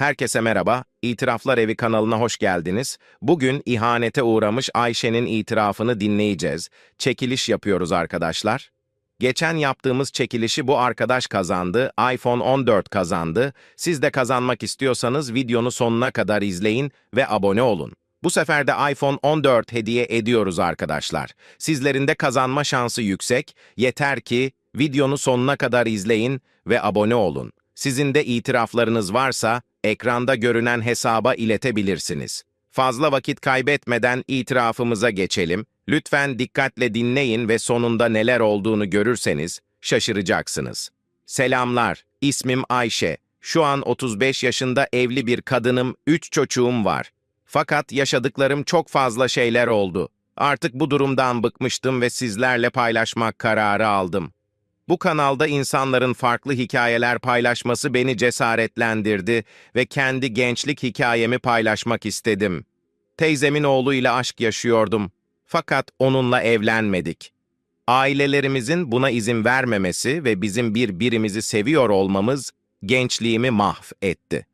Herkese merhaba, İtiraflar Evi kanalına hoş geldiniz. Bugün ihanete uğramış Ayşe'nin itirafını dinleyeceğiz. Çekiliş yapıyoruz arkadaşlar. Geçen yaptığımız çekilişi bu arkadaş kazandı, iPhone 14 kazandı. Siz de kazanmak istiyorsanız videonu sonuna kadar izleyin ve abone olun. Bu sefer de iPhone 14 hediye ediyoruz arkadaşlar. Sizlerin de kazanma şansı yüksek. Yeter ki videonu sonuna kadar izleyin ve abone olun. Sizin de itiraflarınız varsa ekranda görünen hesaba iletebilirsiniz. Fazla vakit kaybetmeden itirafımıza geçelim. Lütfen dikkatle dinleyin ve sonunda neler olduğunu görürseniz şaşıracaksınız. Selamlar, ismim Ayşe. Şu an 35 yaşında evli bir kadınım, 3 çocuğum var. Fakat yaşadıklarım çok fazla şeyler oldu. Artık bu durumdan bıkmıştım ve sizlerle paylaşmak kararı aldım. Bu kanalda insanların farklı hikayeler paylaşması beni cesaretlendirdi ve kendi gençlik hikayemi paylaşmak istedim. Teyzemin oğluyla aşk yaşıyordum. Fakat onunla evlenmedik. Ailelerimizin buna izin vermemesi ve bizim birbirimizi seviyor olmamız gençliğimi mahvetti.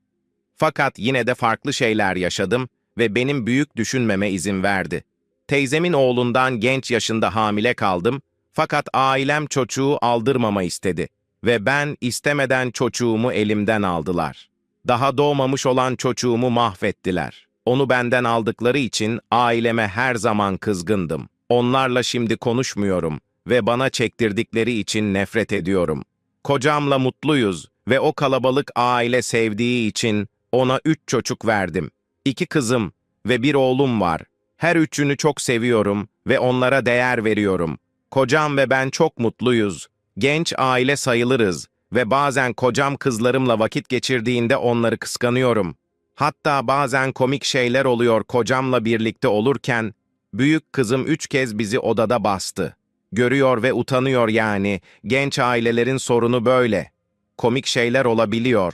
Fakat yine de farklı şeyler yaşadım ve benim büyük düşünmeme izin verdi. Teyzemin oğlundan genç yaşında hamile kaldım fakat ailem çocuğu aldırmama istedi ve ben istemeden çocuğumu elimden aldılar. Daha doğmamış olan çocuğumu mahvettiler. Onu benden aldıkları için aileme her zaman kızgındım. Onlarla şimdi konuşmuyorum ve bana çektirdikleri için nefret ediyorum. Kocamla mutluyuz ve o kalabalık aile sevdiği için ona üç çocuk verdim. İki kızım ve bir oğlum var. Her üçünü çok seviyorum ve onlara değer veriyorum. Kocam ve ben çok mutluyuz. Genç aile sayılırız ve bazen kocam kızlarımla vakit geçirdiğinde onları kıskanıyorum. Hatta bazen komik şeyler oluyor kocamla birlikte olurken, büyük kızım üç kez bizi odada bastı. Görüyor ve utanıyor yani, genç ailelerin sorunu böyle. Komik şeyler olabiliyor.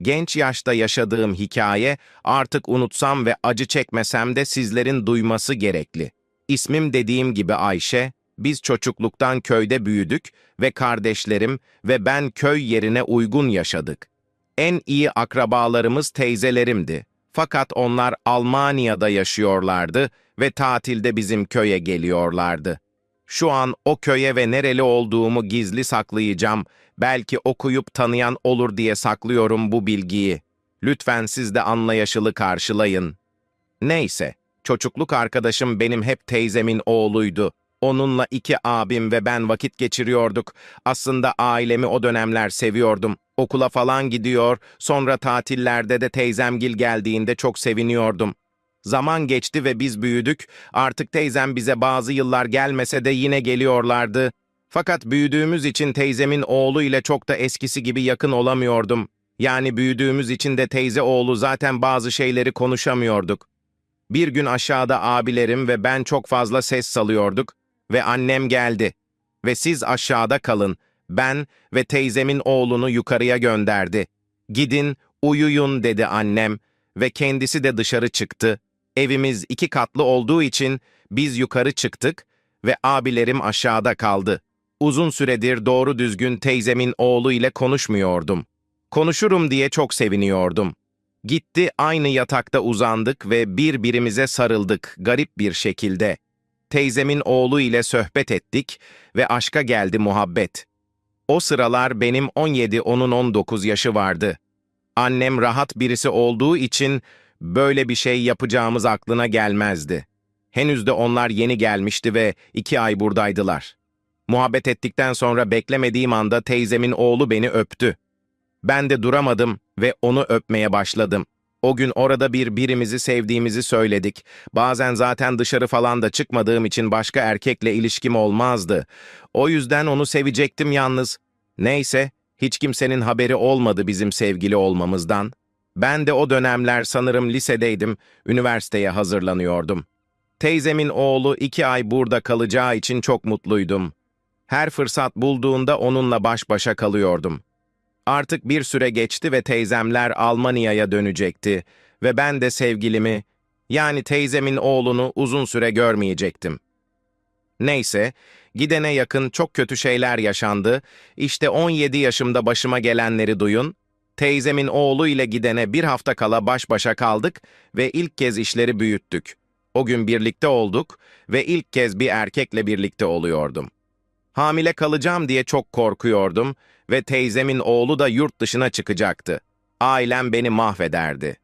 Genç yaşta yaşadığım hikaye artık unutsam ve acı çekmesem de sizlerin duyması gerekli. İsmim dediğim gibi Ayşe, biz çocukluktan köyde büyüdük ve kardeşlerim ve ben köy yerine uygun yaşadık. En iyi akrabalarımız teyzelerimdi. Fakat onlar Almanya'da yaşıyorlardı ve tatilde bizim köye geliyorlardı. Şu an o köye ve nereli olduğumu gizli saklayacağım. Belki okuyup tanıyan olur diye saklıyorum bu bilgiyi. Lütfen siz de anlayışlı karşılayın. Neyse, çocukluk arkadaşım benim hep teyzemin oğluydu. Onunla iki abim ve ben vakit geçiriyorduk. Aslında ailemi o dönemler seviyordum. Okula falan gidiyor, sonra tatillerde de teyzemgil geldiğinde çok seviniyordum. Zaman geçti ve biz büyüdük. Artık teyzem bize bazı yıllar gelmese de yine geliyorlardı. Fakat büyüdüğümüz için teyzemin oğlu ile çok da eskisi gibi yakın olamıyordum. Yani büyüdüğümüz için de teyze oğlu zaten bazı şeyleri konuşamıyorduk. Bir gün aşağıda abilerim ve ben çok fazla ses salıyorduk ve annem geldi. Ve siz aşağıda kalın, ben ve teyzemin oğlunu yukarıya gönderdi. Gidin, uyuyun dedi annem ve kendisi de dışarı çıktı. Evimiz iki katlı olduğu için biz yukarı çıktık ve abilerim aşağıda kaldı. Uzun süredir doğru düzgün teyzemin oğlu ile konuşmuyordum. Konuşurum diye çok seviniyordum. Gitti aynı yatakta uzandık ve birbirimize sarıldık garip bir şekilde. Teyzemin oğlu ile sohbet ettik ve aşka geldi muhabbet. O sıralar benim 17, onun 19 yaşı vardı. Annem rahat birisi olduğu için böyle bir şey yapacağımız aklına gelmezdi. Henüz de onlar yeni gelmişti ve iki ay buradaydılar. Muhabbet ettikten sonra beklemediğim anda teyzemin oğlu beni öptü. Ben de duramadım ve onu öpmeye başladım. O gün orada bir birimizi sevdiğimizi söyledik. Bazen zaten dışarı falan da çıkmadığım için başka erkekle ilişkim olmazdı. O yüzden onu sevecektim yalnız. Neyse, hiç kimsenin haberi olmadı bizim sevgili olmamızdan. Ben de o dönemler sanırım lisedeydim, üniversiteye hazırlanıyordum. Teyzemin oğlu iki ay burada kalacağı için çok mutluydum. Her fırsat bulduğunda onunla baş başa kalıyordum. Artık bir süre geçti ve teyzemler Almanya'ya dönecekti ve ben de sevgilimi, yani teyzemin oğlunu uzun süre görmeyecektim. Neyse, gidene yakın çok kötü şeyler yaşandı. İşte 17 yaşımda başıma gelenleri duyun. Teyzemin oğlu ile gidene bir hafta kala baş başa kaldık ve ilk kez işleri büyüttük. O gün birlikte olduk ve ilk kez bir erkekle birlikte oluyordum. Hamile kalacağım diye çok korkuyordum ve teyzemin oğlu da yurt dışına çıkacaktı. Ailem beni mahvederdi.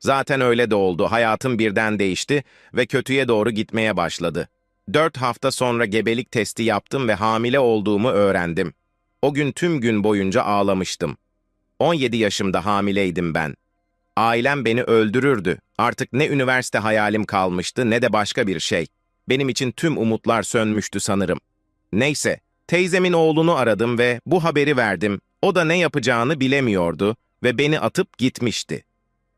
Zaten öyle de oldu. Hayatım birden değişti ve kötüye doğru gitmeye başladı. Dört hafta sonra gebelik testi yaptım ve hamile olduğumu öğrendim. O gün tüm gün boyunca ağlamıştım. 17 yaşımda hamileydim ben. Ailem beni öldürürdü. Artık ne üniversite hayalim kalmıştı ne de başka bir şey. Benim için tüm umutlar sönmüştü sanırım. Neyse, teyzemin oğlunu aradım ve bu haberi verdim. O da ne yapacağını bilemiyordu ve beni atıp gitmişti.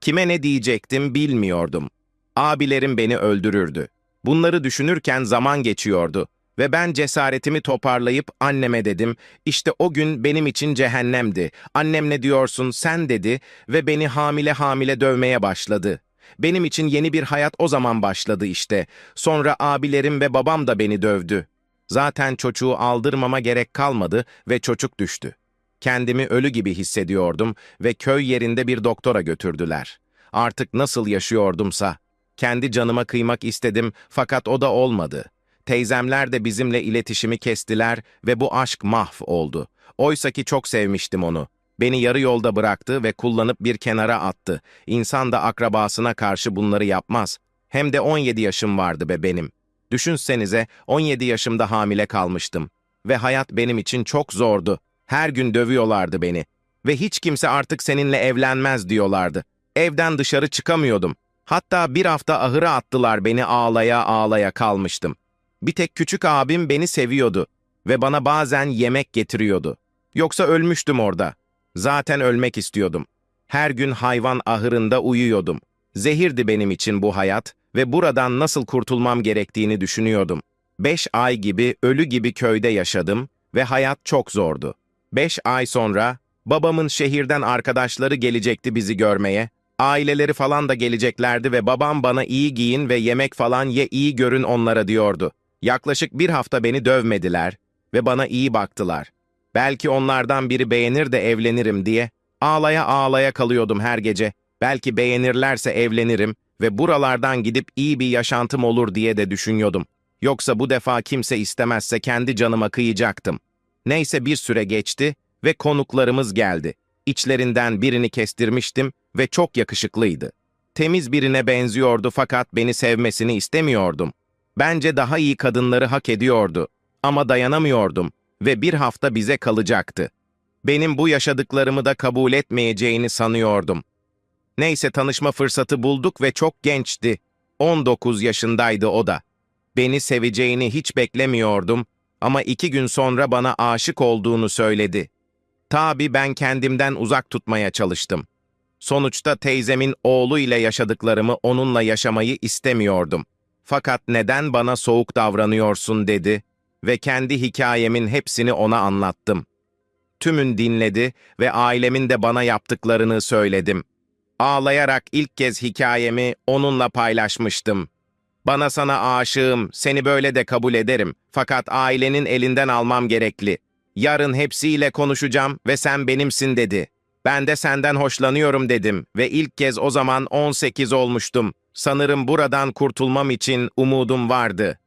Kime ne diyecektim bilmiyordum. Abilerim beni öldürürdü. Bunları düşünürken zaman geçiyordu ve ben cesaretimi toparlayıp anneme dedim, işte o gün benim için cehennemdi. Annem ne diyorsun sen dedi ve beni hamile hamile dövmeye başladı. Benim için yeni bir hayat o zaman başladı işte. Sonra abilerim ve babam da beni dövdü. Zaten çocuğu aldırmama gerek kalmadı ve çocuk düştü. Kendimi ölü gibi hissediyordum ve köy yerinde bir doktora götürdüler. Artık nasıl yaşıyordumsa. Kendi canıma kıymak istedim fakat o da olmadı. Teyzemler de bizimle iletişimi kestiler ve bu aşk mahv oldu. Oysa ki çok sevmiştim onu. Beni yarı yolda bıraktı ve kullanıp bir kenara attı. İnsan da akrabasına karşı bunları yapmaz. Hem de 17 yaşım vardı be benim. Düşünsenize 17 yaşımda hamile kalmıştım. Ve hayat benim için çok zordu. Her gün dövüyorlardı beni. Ve hiç kimse artık seninle evlenmez diyorlardı. Evden dışarı çıkamıyordum. Hatta bir hafta ahıra attılar beni ağlaya ağlaya kalmıştım. Bir tek küçük abim beni seviyordu ve bana bazen yemek getiriyordu. Yoksa ölmüştüm orada. Zaten ölmek istiyordum. Her gün hayvan ahırında uyuyordum. Zehirdi benim için bu hayat ve buradan nasıl kurtulmam gerektiğini düşünüyordum. Beş ay gibi ölü gibi köyde yaşadım ve hayat çok zordu. Beş ay sonra babamın şehirden arkadaşları gelecekti bizi görmeye. Aileleri falan da geleceklerdi ve babam bana iyi giyin ve yemek falan ye iyi görün onlara diyordu. Yaklaşık bir hafta beni dövmediler ve bana iyi baktılar. Belki onlardan biri beğenir de evlenirim diye. Ağlaya ağlaya kalıyordum her gece. Belki beğenirlerse evlenirim ve buralardan gidip iyi bir yaşantım olur diye de düşünüyordum. Yoksa bu defa kimse istemezse kendi canıma kıyacaktım. Neyse bir süre geçti ve konuklarımız geldi. İçlerinden birini kestirmiştim ve çok yakışıklıydı. Temiz birine benziyordu fakat beni sevmesini istemiyordum. Bence daha iyi kadınları hak ediyordu. Ama dayanamıyordum ve bir hafta bize kalacaktı. Benim bu yaşadıklarımı da kabul etmeyeceğini sanıyordum. Neyse tanışma fırsatı bulduk ve çok gençti. 19 yaşındaydı o da. Beni seveceğini hiç beklemiyordum ama iki gün sonra bana aşık olduğunu söyledi. Tabi ben kendimden uzak tutmaya çalıştım. Sonuçta teyzemin oğlu ile yaşadıklarımı onunla yaşamayı istemiyordum. Fakat neden bana soğuk davranıyorsun dedi ve kendi hikayemin hepsini ona anlattım. Tümün dinledi ve ailemin de bana yaptıklarını söyledim. Ağlayarak ilk kez hikayemi onunla paylaşmıştım. Bana sana aşığım, seni böyle de kabul ederim. Fakat ailenin elinden almam gerekli. Yarın hepsiyle konuşacağım ve sen benimsin dedi. Ben de senden hoşlanıyorum dedim ve ilk kez o zaman 18 olmuştum. Sanırım buradan kurtulmam için umudum vardı.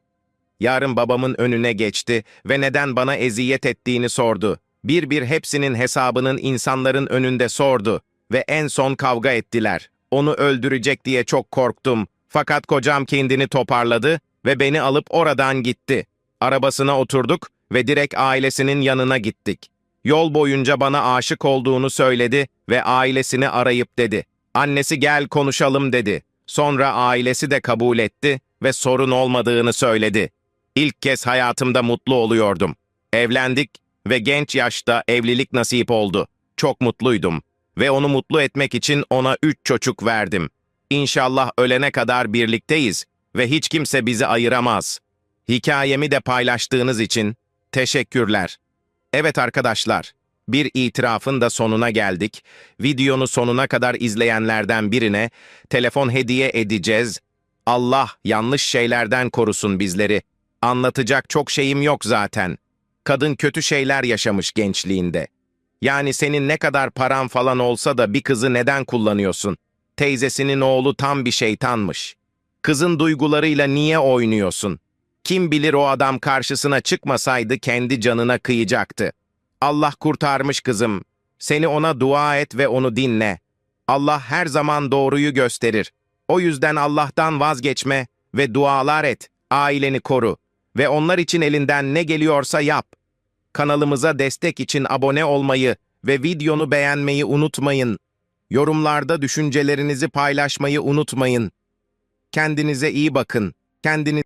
Yarın babamın önüne geçti ve neden bana eziyet ettiğini sordu. Bir bir hepsinin hesabının insanların önünde sordu ve en son kavga ettiler. Onu öldürecek diye çok korktum. Fakat kocam kendini toparladı ve beni alıp oradan gitti. Arabasına oturduk ve direkt ailesinin yanına gittik. Yol boyunca bana aşık olduğunu söyledi ve ailesini arayıp dedi. Annesi gel konuşalım dedi. Sonra ailesi de kabul etti ve sorun olmadığını söyledi. İlk kez hayatımda mutlu oluyordum. Evlendik ve genç yaşta evlilik nasip oldu. Çok mutluydum ve onu mutlu etmek için ona üç çocuk verdim. İnşallah ölene kadar birlikteyiz ve hiç kimse bizi ayıramaz. Hikayemi de paylaştığınız için teşekkürler. Evet arkadaşlar, bir itirafın da sonuna geldik. Videonu sonuna kadar izleyenlerden birine telefon hediye edeceğiz. Allah yanlış şeylerden korusun bizleri. Anlatacak çok şeyim yok zaten. Kadın kötü şeyler yaşamış gençliğinde. Yani senin ne kadar paran falan olsa da bir kızı neden kullanıyorsun? Teyzesinin oğlu tam bir şeytanmış. Kızın duygularıyla niye oynuyorsun? Kim bilir o adam karşısına çıkmasaydı kendi canına kıyacaktı. Allah kurtarmış kızım. Seni ona dua et ve onu dinle. Allah her zaman doğruyu gösterir. O yüzden Allah'tan vazgeçme ve dualar et. Aileni koru ve onlar için elinden ne geliyorsa yap. Kanalımıza destek için abone olmayı ve videonu beğenmeyi unutmayın. Yorumlarda düşüncelerinizi paylaşmayı unutmayın. Kendinize iyi bakın. Kendiniz